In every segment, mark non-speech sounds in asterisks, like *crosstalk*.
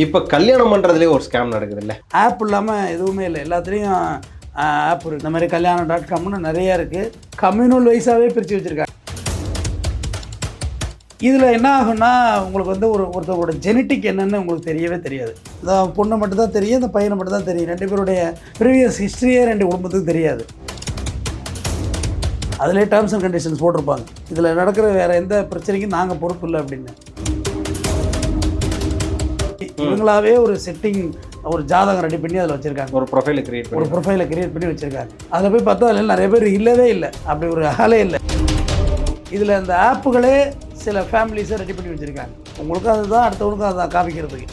இப்போ கல்யாணம் பண்ணுறதுலேயே ஒரு ஸ்கேம் நடக்குது இல்லை ஆப் இல்லாமல் எதுவுமே இல்லை. எல்லாத்துலேயும் ஆப் இருக்குது இந்த மாதிரி கல்யாணம் டாட் காம்னு நிறைய இருக்குது கம்யூனல் வைஸாகவே பிரித்து வச்சுருக்காங்க. இதில் என்ன ஆகும்னா உங்களுக்கு வந்து ஒரு ஒருத்தவங்களோட ஜெனட்டிக் என்னென்னு உங்களுக்கு தெரியவே தெரியாது. இந்த பொண்ணை மட்டும் தான் தெரியும் இந்த பையனை மட்டும் தான் தெரியும். ரெண்டு பேருடைய ப்ரீவியஸ் ஹிஸ்ட்ரியே ரெண்டு குடும்பத்துக்கும் தெரியாது. அதிலே டேர்ம்ஸ் அண்ட் கண்டிஷன்ஸ் போட்டிருப்பாங்க. இதில் நடக்கிற வேறு எந்த பிரச்சனைக்கும் நாங்கள் பொறுப்பு இல்லை அப்படின்னு. இவங்களாவே ஒரு செட்டிங் ஒரு ஜாதகம் ரெடி பண்ணி அதில் வச்சுருக்காங்க. ஒரு ப்ரொஃபைலை கிரியேட் ஒரு ப்ரொஃபைலை கிரியேட் பண்ணி வச்சுருக்காங்க. அதில் போய் பார்த்தா அதில் நிறைய பேர் இல்லவே இல்லை. அப்படி ஒரு ஆளே இல்லை. இதில் இந்த ஆப்புகளே சில ஃபேமிலிஸை ரெடி பண்ணி வச்சுருக்காங்க. உங்களுக்கும் அதுதான் அடுத்தவனுக்கும் அதுதான் காமிக்கிறதுக்கு.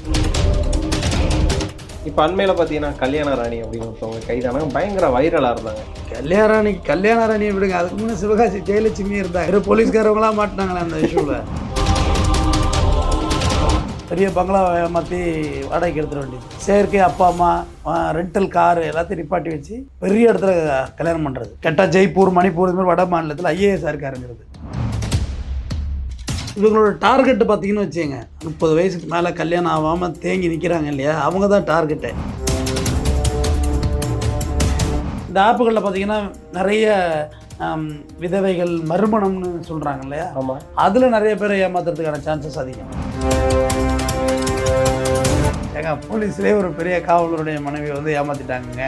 இப்போ அண்மையில் பார்த்தீங்கன்னா கல்யாண ராணி அப்படின்னு ஒருத்தவங்க கைதானாங்க. பயங்கர வைரலாக இருந்தாங்க. கல்யாணி கல்யாண ராணியை விடுங்க. அதுக்கு முன்னே சிவகாசி ஜெயலட்சுமி இருந்தாங்க. இரு போலீஸ்காரவங்களாம் மாட்டினாங்களே அந்த இஷ்யூவில் பெரிய பங்களாவை ஏமாற்றி வாடகைக்கு எடுத்துட வேண்டியது. செயற்கை அப்பா அம்மா ரெண்டல் காரு எல்லாத்தையும் நிப்பாட்டி வச்சு பெரிய இடத்துல கல்யாணம் பண்ணுறது கெட்டா ஜெய்ப்பூர் மணிப்பூர் இது மாதிரி வட மாநிலத்தில் ஐஏஎஸ் இருக்காருங்கிறது. இவங்களோட டார்கெட்டு பார்த்தீங்கன்னு வச்சுங்க முப்பது வயசுக்கு மேலே கல்யாணம் ஆகாமல் தேங்கி நிற்கிறாங்க இல்லையா? அவங்க தான் டார்கெட்டு இந்த ஆப்புகளில் பார்த்தீங்கன்னா நிறைய விதவைகள் மறுமணம்னு சொல்கிறாங்க இல்லையா? ஆமாம் அதில் நிறைய பேரை ஏமாத்துறதுக்கான சான்சஸ் அதிகம். ஏங்க போலீஸ்லேயே ஒரு பெரிய காவலருடைய மனைவி வந்து ஏமாத்திட்டாங்கங்க.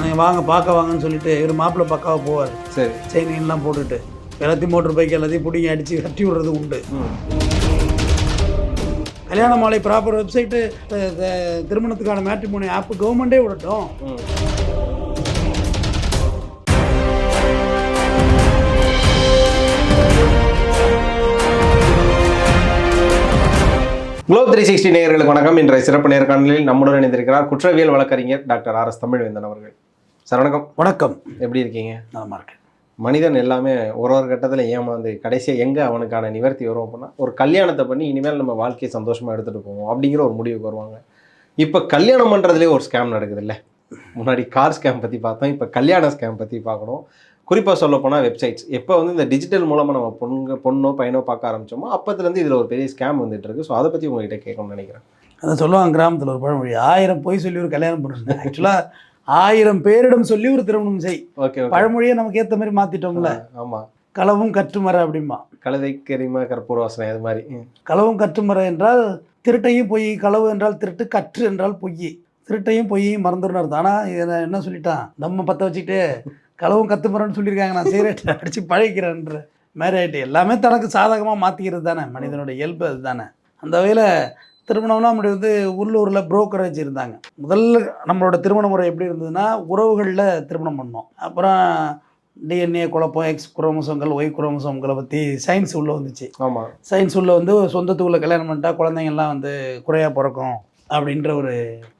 நீங்கள் வாங்க பார்க்க வாங்கன்னு சொல்லிட்டு இவர் மாப்பிள்ளை பக்காவாக போவார். சரி. செயின்லாம் போட்டுட்டு. எல்லாத்தையும் மோட்டர் பைக் எல்லாத்தையும் பிடிங்கி அடித்து கட்டி விடுறது உண்டு. கல்யாண மாலை ப்ராப்பர் வெப்சைட்டு திருமணத்துக்கான மேட்ரிமோனி ஆப் கவர்மெண்ட்டே விடட்டும். குளோப் த்ரீ சிக்ஸ்டி நேயர்களுக்கு வணக்கம். இன்றைய சிறப்பு நேர்காணலில் நம்முடன் இணைந்திருக்கிறார் குற்றவியல் வழக்கறிஞர் டாக்டர் ஆர் எஸ் தமிழ்வேந்தன் அவர்கள். சார் வணக்கம். வணக்கம். எப்படி இருக்கீங்க? நலமா இருக்கேன். மனிதன் எல்லாமே ஒரு ஒரு கட்டத்தில் ஏமாந்து கடைசியாக எங்கே அவனுக்கான நிவர்த்தி வரும் அப்படின்னா ஒரு கல்யாணத்தை பண்ணி இனிமேல் நம்ம வாழ்க்கையை சந்தோஷமாக எடுத்துகிட்டு போவோம் அப்படிங்கிற ஒரு முடிவுக்கு வருவாங்க. இப்போ கல்யாணம் பண்ணுறதுலேயே ஒரு ஸ்கேம் நடக்குது இல்லை முன்னாடி கார் ஸ்கேம் பற்றி பார்த்தோம் இப்போ கல்யாண ஸ்கேம் பற்றி பார்க்கணும். குறிப்பாக சொல்ல போனால் வெப்சைட்ஸ் எப்போ வந்து இந்த டிஜிட்டல் மூலமாக நம்ம பொண்ணு பொண்ணோ பையனோ பார்க்க ஆரம்பிச்சோமோ அப்பத்துலேருந்து இதில் ஒரு பெரிய ஸ்கேம் வந்துட்டு இருக்கு. ஸோ அதை பற்றி உங்ககிட்ட கேட்கணும்னு நினைக்கிறேன். அதை சொல்லுவாங்க கிராமத்தில் ஒரு பழமொழி ஆயிரம் பொய் சொல்லி ஒரு கல்யாணம் பண்ணுறது ஆக்சுவலாக ஆயிரம் பேரிடம் சொல்லி ஒரு திருமணம் செய். ஓகே பழமொழியை நமக்கு ஏற்ற மாதிரி மாற்றிட்டோம்ல ஆமாம் களவும் கற்றுமர அப்படிமா கழுதை கரிம கற்பூர வாசனை அது மாதிரி. களவும் கற்றுமர என்றால் திருட்டையும் பொய் களவு என்றால் திருட்டு கற்று என்றால் பொய். திருட்டையும் பொய்யும் மறந்துடும் அர்த்தம். ஆனால் இதை என்ன சொல்லிட்டான்? நம்ம பற்ற வச்சுக்கிட்டு களவும் கத்துமரன்னு சொல்லியிருக்காங்க. நான் சிகரெட் அடித்து *laughs* பழகிக்கிறேன்ற மாதிரி ஆகிட்டு எல்லாமே தனக்கு சாதகமாக மாற்றிக்கிறது தானே. மனிதனோட இயல்பு அது தானே அந்த வகையில் திருமணம்லாம் அப்படி வந்து உள்ளூரில் புரோக்கரேஜ் இருந்தாங்க. முதல்ல நம்மளோட திருமண முறை எப்படி இருந்ததுன்னா உறவுகளில் திருமணம் பண்ணோம். அப்புறம் டிஎன்ஏ குழப்பம் எக்ஸ் குரோமோசோம்கள் ஒய் குரோமோசோம்களை பற்றி சயின்ஸ் உள்ளே வந்துச்சு. ஆமாம் சயின்ஸ் உள்ள வந்து சொந்தத்துக்குள்ள கல்யாணம் பண்ணிட்டா குழந்தைங்கள்லாம் வந்து குறையாக பிறக்கும் அப்படின்ற ஒரு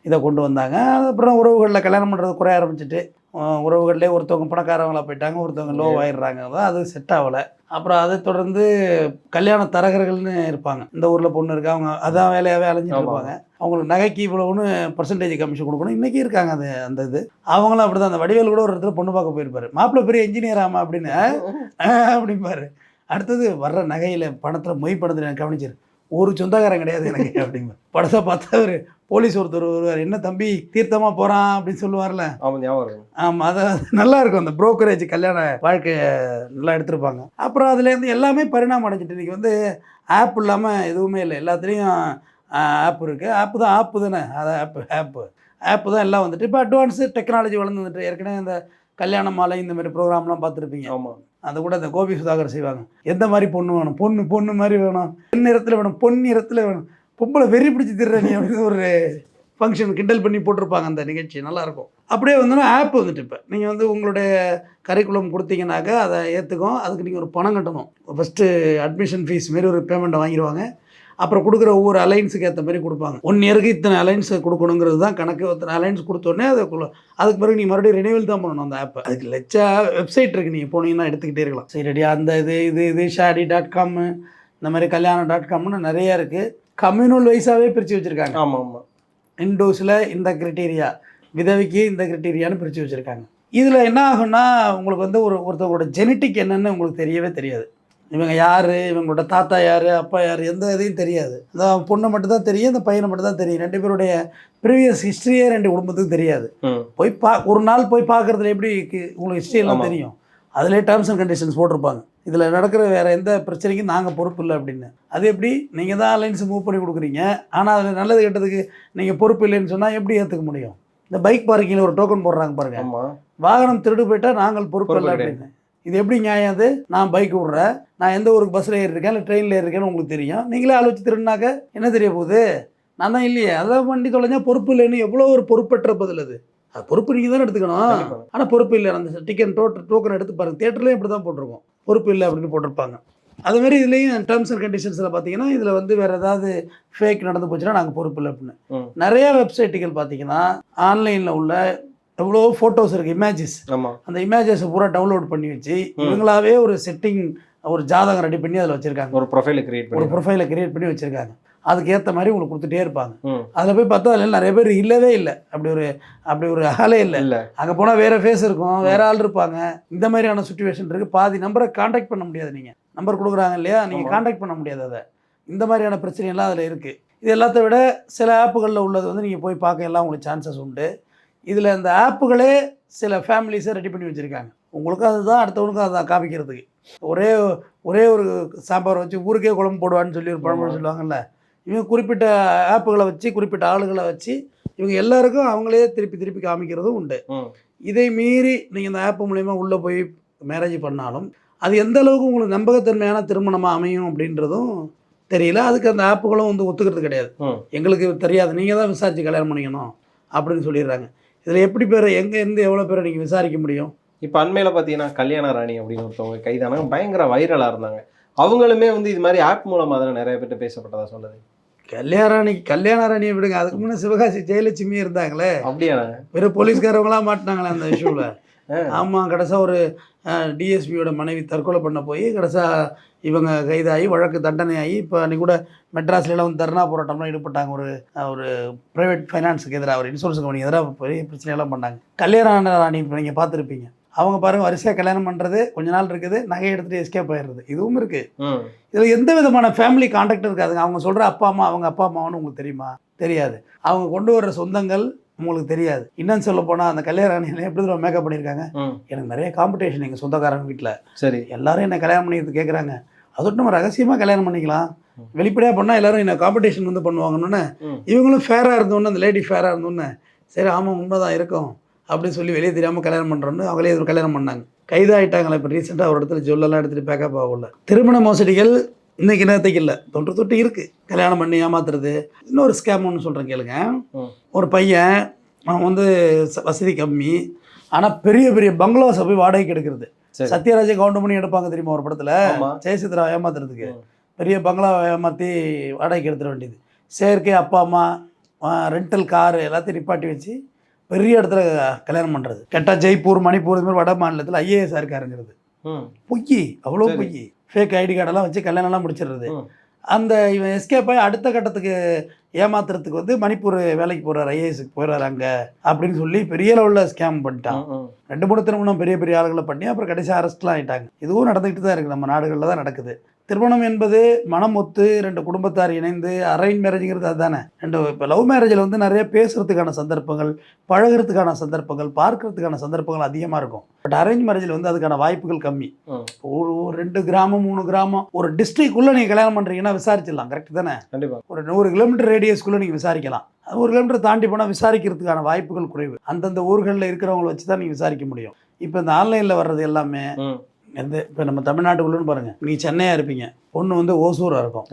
இதை கொண்டு வந்தாங்க. அப்புறம் உறவுகளில் கல்யாணம் பண்ணுறது குறைய ஆரம்பிச்சிட்டு உறவுகள்லேயே ஒருத்தவங்க பணக்காரவங்களா போயிட்டாங்க ஒருத்தவங்க லோ ஆயிடுறாங்க. அதான் அது செட் ஆகலை. அப்புறம் அதை தொடர்ந்து கல்யாண தரகர்கள்னு இருப்பாங்க. இந்த ஊரில் பொண்ணு இருக்கா அவங்க அதான் வேலையாகவே அலைஞ்சிட்டு. இருப்பாங்க. அவங்களுக்கு நகைக்கு இவ்வளோன்னு பர்சன்டேஜ் கமிஷன் கொடுக்கணும். இன்றைக்கி இருக்காங்க அது அந்த இது. அவங்களும் அப்படி தான் அந்த வடிவேல் கூட ஒரு இடத்துல பொண்ணு பார்க்க போயிருப்பாரு. மாப்பிள்ளை பெரிய இன்ஜினியர் ஆமா அப்படின்னு. *laughs* அப்படிம்பாரு. அடுத்தது வர்ற நகையில் பணத்தில் மொய் பணத்தில் கவனிச்சிரு. ஒரு சொந்தக்காரன் கிடையாது எனக்கு அப்படிங்க படத்தை பார்த்தா ஒரு போலீஸ் ஒருத்தர் வருவார். என்ன தம்பி தீர்த்தமாக போகிறான் அப்படின்னு சொல்லுவார்ல. ஆமாம் ஞாபகம் ஆமாம் அது நல்லா இருக்கும். அந்த புரோக்கரேஜ் கல்யாண வாழ்க்கையை நல்லா எடுத்திருப்பாங்க. அப்புறம் அதுலேருந்து எல்லாமே பரிணாமம் அடைஞ்சிட்டு இன்றைக்கி வந்து ஆப் இல்லாமல் எதுவுமே இல்லை. எல்லாத்துலேயும் ஆப் இருக்குது ஆப்பு தான் ஆப்பு தானே. அது ஆப்பு ஆப்பு ஆப்பு தான் எல்லாம் வந்துட்டு. இப்போ அட்வான்ஸு டெக்னாலஜி வளர்ந்து வந்துட்டு ஏற்கனவே இந்த கல்யாண மாலை இந்த மாதிரி ப்ரோக்ராம்லாம் பார்த்துருப்பீங்க. ஆமாம் அதை கூட இந்த கோபி சுதாகர் செய்வாங்க. எந்த மாதிரி பொண்ணு வேணும்? பொண்ணு பொண்ணு மாதிரி வேணும். பெண் நிறத்தில் வேணும் பொன் நிறத்தில் வேணும். பொம்பளை வெறி பிடிச்சி திடுற நீ அப்படின்னு ஒரு ஃபங்க்ஷன் கிண்டல் பண்ணி போட்டிருப்பாங்க அந்த நிகழ்ச்சி. நல்லாயிருக்கும் அப்படியே வந்தோன்னா ஆப் வந்துட்டு இப்போ. நீங்கள் வந்து உங்களுடைய கரிக்குலம் கொடுத்தீங்கன்னாக்கா அதை ஏற்றுக்கும் அதுக்கு நீங்கள் ஒரு பணம் கட்டணும். ஃபஸ்ட்டு அட்மிஷன் ஃபீஸ் மாரி ஒரு பேமெண்ட்டை வாங்கிடுவாங்க. அப்புறம் கொடுக்குற ஒவ்வொரு அலைன்ஸுக்கு ஏற்ற மாதிரி கொடுப்பாங்க. ஒன் இயருக்கு இத்தனை அலைன்ஸ் கொடுக்கணுங்கிறது தான் கணக்கு இத்தனை அலைன்ஸ் கொடுத்தோடனே அதுக்குள்ள அதுக்கு பிறகு நீங்கள் மறுபடியும் ரினிவல் தான் பண்ணணும் அந்த ஆப்பை அதுக்கு லட்சா வெப்சைட் இருக்குது நீங்கள் போனீங்கன்னா எடுத்துக்கிட்டே இருக்கலாம். சரி ரெடி அந்த இது இது இது ஷாடி டாட் காமு இந்த மாதிரி கல்யாணம் டாட் காம்னு நிறையா இருக்குது கம்யூனல் வைஸாகவே பிரித்து வச்சுருக்காங்க. ஆமாம் ஆமாம் இண்டோஸில் இந்த கிரிட்டீரியா விதவைக்கு இந்த கிரிட்டீரியான்னு பிரித்து வச்சுருக்காங்க. இதில் என்ன ஆகும்னா உங்களுக்கு வந்து ஒரு ஒருத்தவங்களோட ஜெனட்டிக் என்னன்னு உங்களுக்கு தெரியவே தெரியாது. இவங்க யார்? இவங்களோட தாத்தா யார்? அப்பா யார்? எந்த இதையும் தெரியாது. அந்த பொண்ணை மட்டும் தான் தெரியும் அந்த பையனை மட்டும் தான் தெரியும். ரெண்டு பேருடைய ப்ரீவியஸ் ஹிஸ்ட்ரியே ரெண்டு குடும்பத்துக்கு தெரியாது. போய் பா ஒரு நாள் போய் பார்க்குறதுல எப்படி உங்களுக்கு ஹிஸ்ட்ரி எல்லாம். தெரியும். அதிலே டேர்ம்ஸ் அண்ட் கண்டிஷன்ஸ் போட்டிருப்பாங்க. இதில் நடக்கிற வேறு எந்த பிரச்சனைக்கும் நாங்கள் பொறுப்பு இல்லை அப்படின்னு. அது எப்படி? நீங்கள் தான் அலைன்ஸ் மூவ் பண்ணி கொடுக்குறீங்க. ஆனால் அதில் நல்லது கெட்டதுக்கு நீங்கள் பொறுப்பு இல்லைன்னு சொன்னால் எப்படி ஏற்றுக்க முடியும்? இந்த பைக் பார்க்கிங்கில் ஒரு டோக்கன் போடுறாங்க பாருங்க. ஆமா. வாகனம் திருடு போயிட்டா நாங்கள் பொறுப்பு இல்லை. அப்படின்னு. இது எப்படி நியாயம் அது? நான் பைக் விட்றேன் நான் எந்த ஊருக்கு பஸ்ஸில் ஏறிருக்கேன் இல்லை ட்ரெயினில் ஏறிருக்கேன்னு உங்களுக்கு தெரியும். நீங்களே ஆள் வச்சு திருடினாக்க என்ன தெரிய போகுது? நான் தான் இல்லையே. அதான் வண்டி தொலைஞ்சா பொறுப்பு இல்லைன்னு எவ்வளோ ஒரு பொறுப்பற்ற பதில் அது. அது பொறுப்பு நீங்கள் தானே எடுத்துக்கணும். ஆனால் பொறுப்பு இல்லை. அந்த டிக்கெட் டோட்டல் டோக்கன் எடுத்து பாருங்க. தேட்டர்லேயும் இப்படி தான் போட்டிருக்கோம். பொறுப்பு இல்லை அப்படின்னு போட்டிருப்பாங்க. அதுமாரி இதுலேயும் டேர்ம்ஸ் அண்ட் கண்டிஷன்ஸில் பார்த்தீங்கன்னா இதில் வந்து வேறு ஏதாவது ஃபேக் நடந்து போச்சுன்னா நாங்கள் பொறுப்பு இல்லை அப்படின்னு. நிறைய வெப்சைட்டுகள் பார்த்தீங்கன்னா ஆன்லைனில் உள்ள எவ்வளோ ஃபோட்டோஸ் இருக்குது இமேஜஸ் அந்த இமேஜஸை பூரா டவுன்லோட் பண்ணி வச்சு இவங்களாவே ஒரு செட்டிங் ஒரு ஜாதகம் ரெடி பண்ணி அதில் வச்சுருக்காங்க. ஒரு ப்ரொஃபைலை கிரியேட் ஒரு ப்ரொஃபைலை கிரியேட் பண்ணி வச்சுருக்காங்க. அதுக்கு ஏற்ற மாதிரி உங்களுக்கு கொடுத்துட்டே இருப்பாங்க. அதில் போய் பார்த்தா அதில் நிறைய பேர் இல்லவே இல்லை. அப்படி ஒரு அப்படி ஒரு ஆளே இல்லை. இல்ல. அங்கே போனால் வேறு ஃபேஸ் இருக்கும் வேற ஆள் இருப்பாங்க. இந்த மாதிரியான சுச்சுவேஷன் இருக்குது பாதி நம்பரை காண்டாக்ட் பண்ண முடியாது நீங்கள் நம்பர் கொடுக்குறாங்க இல்லையா? நீங்கள். காண்டாக்ட் பண்ண முடியாது அதை. இந்த மாதிரியான பிரச்சனையெல்லாம் அதில் இருக்குது இது எல்லாத்த விட சில ஆப்புகளில் உள்ளது வந்து நீங்கள் போய் பார்க்க எல்லாம் உங்களுக்கு சான்சஸ் உண்டு. இதில் இந்த ஆப்புகளே சில ஃபேமிலிஸை ரெடி பண்ணி வச்சுருக்காங்க. உங்களுக்கும் அதுதான் அடுத்தவனுக்கும் அதுதான் காமிக்கிறதுக்கு. ஒரே ஒரே ஒரு சாம்பார் வச்சு ஊருக்கே குழம்பு போடுவான்னு சொல்லி ஒரு பழமொழி. சொல்லுவாங்கல்ல. இவங்க குறிப்பிட்ட ஆப்புகளை வச்சு குறிப்பிட்ட ஆளுகளை வச்சு இவங்க எல்லாருக்கும் அவங்களே திருப்பி திருப்பி காமிக்கிறதும் உண்டு. இதை மீறி நீங்கள் இந்த ஆப் மூலயமா உள்ளே போய் மேரேஜ் பண்ணாலும் அது எந்த அளவுக்கு உங்களுக்கு நம்பகத்தன்மையான திருமணமாக அமையும் அப்படின்றதும் தெரியல. அதுக்கு அந்த ஆப்புகளும் வந்து ஒத்துக்கிறது கிடையாது. எங்களுக்கு தெரியாது. நீங்கள் தான் விசாரித்து கல்யாணம் பண்ணிக்கணும் அப்படின்னு சொல்லிடுறாங்க. இதில் எப்படி பேர் எங்கே இருந்து எவ்வளோ பேரை நீங்கள் விசாரிக்க முடியும்? இப்போ அண்மையில் பார்த்தீங்கன்னா கல்யாண ராணி அப்படின்னு ஒருத்தவங்க கைதானாங்க. பயங்கர வைரலாக இருந்தாங்க. அவங்களுமே வந்து இது மாதிரி ஆப் மூலமாக தானே நிறைய பேர்ட்ட பேசப்பட்டதா சொல்லுது கல்யாணி கல்யாண ராணியை விடுங்க. அதுக்கு முன்னே சிவகாசி ஜெயலட்சுமி இருந்தாங்களே. அப்படியாண்ணே? வெறும் போலீஸ்காரவங்களாம் மாட்டினாங்களே அந்த இஷ்யூவில். ஆமாம் கடைசியாக ஒரு டிஎஸ்பியோட மனைவி தற்கொலை பண்ண போய் கடைசியாக இவங்க கைதாகி வழக்கு தண்டனையாகி இப்போ அன்றைக்கி கூட மெட்ராஸ்லாம் வந்து தர்ணா போராட்டம்லாம் ஈடுபட்டாங்க. ஒரு ஒரு ப்ரைவேட் ஃபைனான்ஸுக்கு எதிராக ஒரு இன்சூரன்ஸ் கம்பெனி எதிராக பெரிய பிரச்சனையெல்லாம் பண்ணாங்க. கல்யாண ராணி இப்போ நீங்கள் பார்த்துருப்பீங்க. அவங்க பாருங்க வரிசையாக கல்யாணம் பண்ணுறது கொஞ்ச நாள் இருக்குது நகை எடுத்துகிட்டு எஸ்கேப் ஆயிடுறது. இதுவும் இருக்குது இதில் எந்த விதமான ஃபேமிலி கான்டாக்ட் இருக்காதுங்க. அவங்க சொல்கிற அப்பா அம்மா அவங்க அப்பா அம்மாவான்னு உங்களுக்கு தெரியுமா? தெரியாது. அவங்க கொண்டு வர்ற சொந்தங்கள் உங்களுக்கு தெரியாது. இன்னும் சொல்ல போனால் அந்த கல்யாணம் எப்படி தெரியுமா மேக்கப் பண்ணியிருக்காங்க? எனக்கு நிறைய காம்படிஷன் எங்கள் சொந்தக்காரங்க வீட்டில் சரி. எல்லாரும் என்ன கல்யாணம் பண்ணிக்கிறது கேட்குறாங்க அதோட நம்ம ரகசியமாக கல்யாணம் பண்ணிக்கலாம். வெளிப்படையாக பண்ணால் எல்லாரும் என்ன காம்படிஷன் வந்து பண்ணுவாங்கன்னு இவங்களும் ஃபேராக இருந்தோன்னு அந்த லேடி ஃபேராக இருந்தோன்னு சரி ஆமாம் உண்மைதான் இருக்கும். அப்படின்னு சொல்லி வெளியே தெரியாமல் கல்யாணம் பண்ணுறோன்னு அவங்களே ஒரு கல்யாணம் பண்ணாங்க. கைதாயிட்டாங்களே இப்போ ரீசெண்டாக ஒரு இடத்துல ஜுவல்லெல்லாம் எடுத்துகிட்டு பேக்கப் ஆகல. திருமண மோசடிகள் இன்னைக்கு நேரத்துக்கு இல்லை. தொன்று தொட்டு இருக்குது கல்யாணம் பண்ணி ஏமாத்துறது. இன்னொரு ஸ்கேம் ஒன்று சொல்கிறேன் கேளுங்க. ஒரு பையன் அவன் வந்து வசதி கம்மி. ஆனால் பெரிய பெரிய பங்களாஸை போய் வாடகைக்கு எடுக்கிறது. சத்யராஜை கவுண்ட் பண்ணி எடுப்பாங்க தெரியுமா ஒரு படத்தில்? ஜெயசித்ரா ஏமாத்துறதுக்கு. பெரிய பங்களாவை ஏமாற்றி வாடகைக்கு எடுத்துட வேண்டியது. செயற்கை அப்பா அம்மா ரெண்டல் காரு எல்லாத்தையும் நிப்பாட்டி வச்சு பெரிய இடத்துல கல்யாணம் பண்ணுறது கேட்டால் ஜெய்ப்பூர் மணிப்பூர் இது மாதிரி வட மாநிலத்தில் ஐஏஎஸ் இருக்காருங்கிறது. பொய் அவ்வளோ. பொய். ஃபேக் ஐடி கார்டெல்லாம் வச்சு கல்யாணம்லாம் முடிச்சிடுறது. அந்த இவன் எஸ்கேப் ஆகி அடுத்த கட்டத்துக்கு ஏமாத்துறதுக்கு வந்து மணிப்பூர் வேலைக்கு போகிறார் ஐஏஎஸ்க்கு போயிடுறாரு அங்கே அப்படின்னு சொல்லி பெரிய லெவலில் ஸ்கேம் பண்ணிட்டான். ரெண்டு மூணு திருமணம் பெரிய பெரிய ஆளுகளை பண்ணி அப்புறம் கடைசி அரெஸ்ட்லாம் ஆயிட்டாங்க. இதுவும் நடந்துக்கிட்டு தான் இருக்குது. நம்ம நாடுகளில் தான் நடக்குது. திருமணம் என்பது மனம் ஒத்து ரெண்டு குடும்பத்தார் இணைந்து அரேஞ்ச் மேரேஜுங்கிறது அதுதானே. ரெண்டு இப்போ லவ் மேரேஜில் வந்து நிறைய பேசுறதுக்கான சந்தர்ப்பங்கள் பழகுறதுக்கான சந்தர்ப்பங்கள் பார்க்கறதுக்கான சந்தர்ப்பங்கள் அதிகமாக இருக்கும். பட் அரேஞ்ச் மேரேஜில் வந்து அதுக்கான வாய்ப்புகள் கம்மி. ஒரு ரெண்டு கிராமம் மூணு கிராமம் ஒரு டிஸ்ட்ரிக்ட்குள்ளே நீங்கள் கல்யாணம் பண்ணுறீங்கன்னா விசாரிச்சிடலாம். கரெக்ட் தானே? ஒரு நூறு கிலோமீட்டர் ரேடியஸ்க்குள்ளே நீங்கள் விசாரிக்கலாம். ஒரு கிலோமீட்டர் தாண்டி போனால் விசாரிக்கிறதுக்கான வாய்ப்புகள் குறைவு. அந்தந்த ஊர்களில் இருக்கிறவங்கள வச்சு தான் நீங்கள் விசாரிக்க முடியும். இப்போ இந்த ஆன்லைனில் வர்றது எல்லாமே எந்த இப்போ நம்ம தமிழ்நாட்டுக்குள்ளன்னு பாருங்கள் நீ சென்னையாக இருப்பீங்க. பொண்ணு வந்து ஓசூராக இருக்கும்.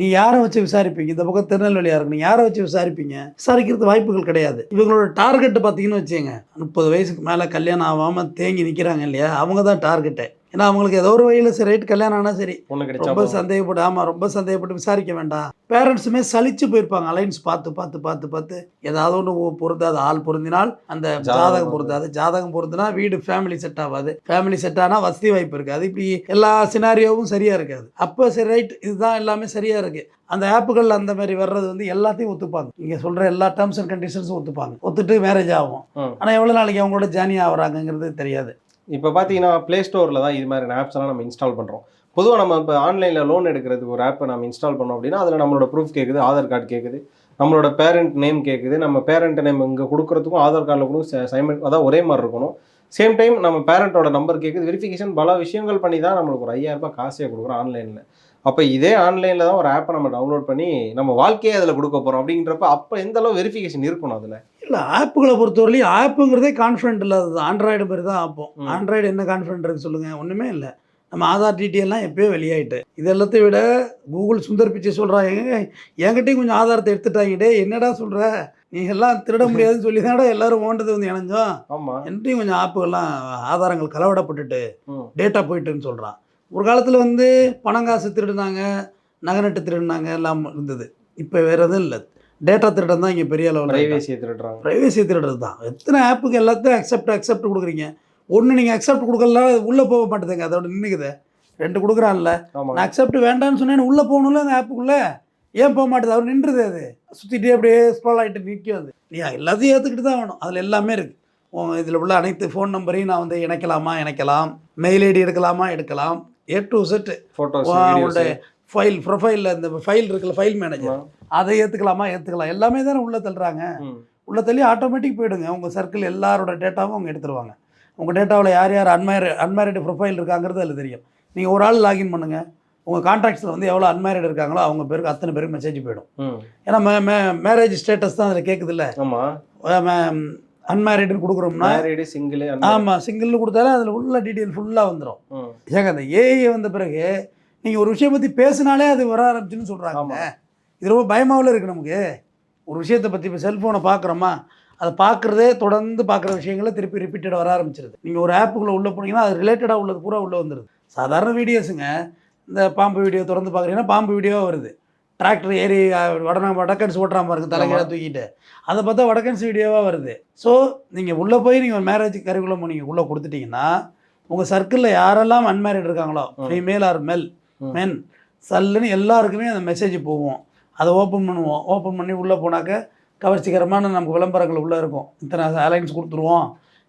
நீ யாரை வச்சு விசாரிப்பீங்க? இந்த பக்கம் திருநெல்வேலியாக இருக்கும். நீ யாரை வச்சு விசாரிப்பீங்க? விசாரிக்கிறது வாய்ப்புகள் கிடையாது. இவங்களோட டார்கெட் பார்த்தீங்கன்னு வச்சுங்க முப்பது வயசுக்கு மேலே கல்யாணம் ஆகாமல் தேங்கி நிற்கிறாங்க இல்லையா? அவங்க தான் டார்கெட்டை ஏன்னா அவங்களுக்கு ஏதோ ஒரு வழியில் சரி ரைட் கல்யாணம் ஆனால் சரி. ரொம்ப. சந்தேகப்பட்டு ஆமாம் ரொம்ப சந்தேகப்பட்டு விசாரிக்க வேண்டாம். பேரண்ட்ஸுமே சலிச்சு போயிருப்பாங்க. அலைன்ஸ் பார்த்து பார்த்து பார்த்து பார்த்து. ஏதாவது ஒன்று பொருந்தாது. ஆள் பொருந்தினால் அந்த ஜாதகம் பொருந்தாது. ஜாதகம் பொருந்தினா வீடு ஃபேமிலி செட் ஆகாது. ஃபேமிலி செட் ஆனால் வசதி வாய்ப்பு இருக்காது. இப்படி எல்லா சினாரியோவும் சரியாக இருக்காது. அப்போ சரி ரைட் இதுதான் எல்லாமே சரியாக இருக்குது அந்த ஆப்புகள் அந்த மாதிரி வர்றது வந்து எல்லாத்தையும் ஒத்துப்பாங்க. நீங்கள் சொல்கிற எல்லா டேர்ம்ஸ் அண்ட் கண்டிஷன்ஸும் ஒத்துப்பாங்க. ஒத்துட்டு மேரேஜ் ஆகும். ஆனால் எவ்வளோ நாளைக்கு அவங்களோட ஜேர்னி ஆகுறாங்கங்கிறது தெரியாது. இப்போ பார்த்தீங்கன்னா ப்ளே ஸ்டோரில் தான் இது மாதிரி ஆப்ஸ் எல்லாம் நம்ம இன்ஸ்டால் பண்ணுறோம் பொதுவாக நம்ம இப்போ ஆன்லைனில் லோன் எடுக்கிறதுக்கு ஒரு ஆப்பை நம்ம இன்ஸ்டால் பண்ணோம் அப்படின்னா அதில் நம்மளோட ப்ரூஃப் கேட்குது ஆதார் கார்டு கேட்குது நம்மளோட பேரண்ட் நேம் கேட்குது நம்ம பேரண்ட் நேம் இங்கே கொடுக்குறதுக்கும் ஆதார் கார்டில் கூட சைமன் அதான் ஒரே மாதிரி இருக்கணும். சேம் டைம் நம்ம பேரண்ட்டோட நம்பர் கேட்குது வெரிஃபிகேஷன் பல விஷயங்கள் பண்ணி தான் நம்மளுக்கு ஒரு ஐயாயிரம் ரூபாய் காசே கொடுக்குறோம் ஆன்லைனில் அப்போ இதே ஆன்லைனில் தான் ஒரு ஆப்பை நம்ம டவுன்லோட் பண்ணி நம்ம வாழ்க்கையே அதில் கொடுக்க போகிறோம் அப்படின்றப்ப அப்போ எந்த அளவு வெரிஃபிகேஷன் இருக்கணும் அதில்? இல்லை ஆப்புகளை பொறுத்தவரையிலும் ஆப்புங்கிறதே கான்ஃபிடென்ட் இல்லாதது. ஆண்ட்ராய்டு மாதிரி தான் ஆப்போம். ஆண்ட்ராய்டு என்ன கான்ஃபிடென்ட் இருக்கு சொல்லுங்கள் ஒன்றுமே இல்லை. நம்ம ஆதார் டீட்டெயிலாம் எப்பயோ வெளியாயிட்டு. இது எல்லாத்தையும் விட கூகுள் சுந்தர் பிச்சை சொல்கிறாங்க என்கிட்டயும் கொஞ்சம் ஆதாரத்தை எடுத்துட்டாங்கடே என்னடா சொல்கிற நீ எல்லாம் திருட முடியாதுன்னு சொல்லி தான்டா எல்லாரும் ஓண்டது வந்து இணைஞ்சோம். ஆமாம் என்கிட்டையும் கொஞ்சம் ஆப்புகள்லாம் ஆதாரங்கள் கலவடப்பட்டுட்டு டேட்டா போயிட்டுன்னு சொல்கிறான் ஒரு காலத்தில் வந்து பணம் காசு திருடினாங்க நகை நட்டு திருடினாங்க எல்லாம் இருந்தது. இப்போ வேறு எதுவும் இல்லை. டேட்டா திருடன் தான் இங்கே பெரிய அளவில் பிரைவேசியை திருடுறாங்க. ப்ரைவேசி திருடுறது தான். எத்தனை ஆப்புக்கு எல்லாத்தையும் அக்செப்ட் அக்செப்ட் கொடுக்குறீங்க? ஒன்று நீங்கள் அக்செப்ட் கொடுக்கலாம் உள்ளே போக மாட்டேதுங்க. அதோட நின்றுக்குது ரெண்டு கொடுக்குறான்ல. நான் அக்செப்ட் வேண்டாம்னு சொன்னேன் உள்ளே போகணும்ல அந்த ஆப்புக்குள்ளே ஏன் போக மாட்டேது? அவர் நின்றுது அது. சுற்றிட்டே அப்படியே ஸ்க்ரோல் ஆகிட்டு நிற்கும் அது. நீ எல்லாத்தையும் ஏற்றுக்கிட்டு தான் வேணும் அதில் எல்லாமே இருக்குது இதில் உள்ள அனைத்து ஃபோன் நம்பரையும் நான் வந்து இணைக்கலாமா? இணைக்கலாம். மெயில் ஐடி எடுக்கலாமா? எடுக்கலாம். ஏ டு செட்டு ஃபோட்டோஸ் உங்களுடைய ஃபைல் ப்ரொஃபைலில் இந்த ஃபைல் இருக்குல்ல ஃபைல் மேனேஜர் அதை ஏற்றுக்கலாமா ஏற்றுக்கலாம் எல்லாமே தானே உள்ளே தள்ளுறாங்க. உள்ள தள்ளி ஆட்டோமேட்டிக் போயிடுங்க. உங்கள் சர்க்கிள் எல்லாரோட டேட்டாவும் அவங்க எடுத்துருவாங்க. உங்கள் டேட்டாவில் யார் யார் அன்மேரி அன்மேரிடு ப்ரொஃபைல் இருக்காங்கிறது அதில் தெரியும். நீங்கள் ஒரு ஆள் லாகின் பண்ணுங்கள் உங்கள் கான்டாக்ட்ஸில் வந்து எவ்வளோ அன்மேரிடு இருக்காங்களோ அவங்க பேருக்கு அத்தனை பேருக்கு மெசேஜ் போயிடும். ஏன்னா மே மே மேரேஜ் ஸ்டேட்டஸ் தான் அதில் கேட்குதுல்ல ஆமாம் அன்மேரிடுன்னு கொடுக்குறோம்னா சிங்கிள் ஆமாம் சிங்கிள்னு கொடுத்தாலே அதில் உள்ள டீட்டெயில் ஃபுல்லாக வந்துடும் ஏங்க அந்த ஏஐ வந்த பிறகு நீங்கள் ஒரு விஷயம் பற்றி பேசினாலே அது வர ஆரம்பிச்சுன்னு சொல்கிறாங்க. இது ரொம்ப பயமாவில் இருக்குது நமக்கு. ஒரு விஷயத்தை பற்றி இப்போ செல்ஃபோனை பார்க்குறோமா அதை பார்க்குறதே தொடர்ந்து பார்க்குற விஷயங்களை திருப்பி ரிப்பீட்டடாக வர ஆரம்பிச்சிருது. நீங்கள் ஒரு ஆப்புக்குள்ளே உள்ளே போனீங்கன்னா அது ரிலேட்டடாக உள்ளது பூரா உள்ளே வந்துடுது சாதாரண வீடியோஸுங்க இந்த பாம்பு வீடியோ திறந்து பார்க்குறீங்கன்னா பாம்பு வீடியோவாக வருது. டிராக்டர் ஏறி வடனா வடக்கன்ஸ் ஓட்டுறான் பாருங்க தலைகீழ தூக்கிட்டு. அதை பார்த்தா வடக்கன்ஸ் வீடியோவாக வருது. ஸோ நீங்கள் உள்ளே போய் நீங்கள் ஒரு மேரேஜ் கரிக்குள்ளம் நீங்கள் உள்ளே கொடுத்துட்டீங்கன்னா உங்கள் சர்க்கிளில் யாரெல்லாம் அன்மேரிட் இருக்காங்களோ. ஃபீமேல் ஆர் மெல். மென் சல்லுன்னு எல்லாருக்குமே அந்த மெசேஜ் போகும். அதை ஓப்பன் பண்ணுவோம். ஓப்பன் பண்ணி உள்ளே போனாக்க கவர்ச்சிகரமான நமக்கு விளம்பரங்கள் உள்ளே இருக்கும். இத்தனை அலைன்ஸ் கொடுத்துருவோம்.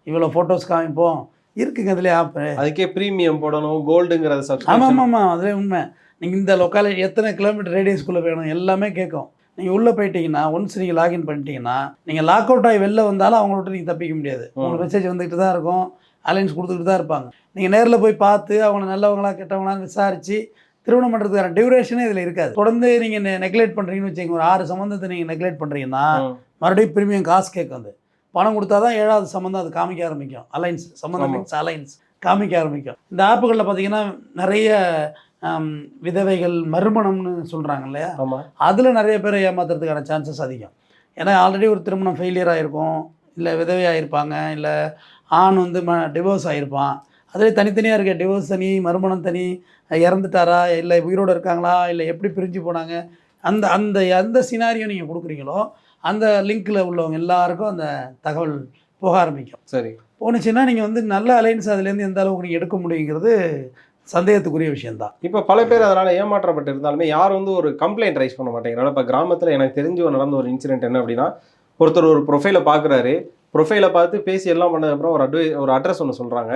இவ்வளோ ஃபோட்டோஸ் காமிப்போம். இருக்குங்க அதுலேயே ஆப்பு அதுக்கே ப்ரீமியம் போடணும். கோல்டுங்கிறத ஆமாம் ஆமாம் அதுவே உண்மை. நீங்கள் இந்த லொக்காலிட்டி எத்தனை கிலோமீட்டர் ரேடியஸ்குள்ளே வேணும்? எல்லாமே கேட்கும். நீங்கள் உள்ளே போயிட்டீங்கன்னா ஒன்ஸ் நீங்கள் லாகின் பண்ணிட்டீங்கன்னா நீங்கள் லாக் அவுட் ஆகி வெளில வந்தாலும் அவங்கள விட்டு நீங்கள் தப்பிக்க முடியாது. உங்களுக்கு மெசேஜ் வந்துக்கிட்டு தான் இருக்கும். அலைன்ஸ் கொடுத்துக்கிட்டு தான் இருப்பாங்க. நீங்கள் நேரில் போய் பார்த்து அவங்க நல்லவங்களா கெட்டவங்களான்னு விசாரித்து திருமணம் பண்ணுறதுக்கான டியூரேஷனே இதில் இருக்காது. தொடர்ந்து நீங்கள் நெக்லெக்ட் பண்ணுறீங்கன்னு வச்சுக்கோங்க. ஒரு ஆறு சம்மந்தத்தை நீங்கள் நெக்லெக்ட் பண்ணுறீங்கன்னா மறுபடியும் பிரீமியம் காசு கேட்கும் அது. பணம் கொடுத்தா தான் ஏழாவது சம்மந்தம் அது காமிக்க ஆரம்பிக்கும். அலைன்ஸ் சம்மந்தம் அலைன்ஸ் காமிக்க ஆரம்பிக்கும். இந்த ஆப்புகளில் பார்த்தீங்கன்னா நிறைய விதவைகள் மறுமணம்னு சொல்கிறாங்க இல்லையா அதில் நிறைய பேரை ஏமாத்துறதுக்கான சான்சஸ் அதிகம். ஏன்னா ஆல்ரெடி ஒரு திருமணம் ஃபெயிலியர் ஆகிருக்கும் இல்லை விதவை ஆகிருப்பாங்க இல்லை ஆண் வந்து ம டிவோர்ஸ் ஆகிருப்பான் அதிலே தனித்தனியாக இருக்க டிவோர்ஸ் தனி மறுமணம் தனி இறந்துட்டாரா? இல்லை உயிரோடு இருக்காங்களா? இல்லை எப்படி பிரிஞ்சு போனாங்க? அந்த அந்த எந்த சினாரியோ நீங்கள் கொடுக்குறீங்களோ அந்த லிங்க்கில் உள்ளவங்க எல்லாருக்கும் அந்த தகவல் போக ஆரம்பிக்கும். சரி. போணுச்சுன்னா நீங்கள் வந்து நல்ல அலைன்ஸ் அதுலேருந்து எந்த அளவுக்கு நீங்கள் எடுக்க முடியுங்கிறது சந்தேகத்துக்குரிய விஷயம்தான். இப்போ பல பேர் அதனால் ஏமாற்றப்பட்டு இருந்தாலுமே யாரும் வந்து ஒரு கம்ப்ளைண்ட் ரைஸ் பண்ண மாட்டேங்கிறாங்க? இப்போ கிராமத்தில் எனக்கு தெரிஞ்சு ஒரு நடந்த ஒரு இன்சிடென்ட் என்ன அப்படின்னா ஒருத்தர் ஒரு ப்ரொஃபைலை பார்க்குறாரு ப்ரொஃபைலை பார்த்து பேசி எல்லாம் பண்ணதுக்கப்புறம் ஒரு அட்வை ஒரு அட்ரஸ் ஒன்று சொல்கிறாங்க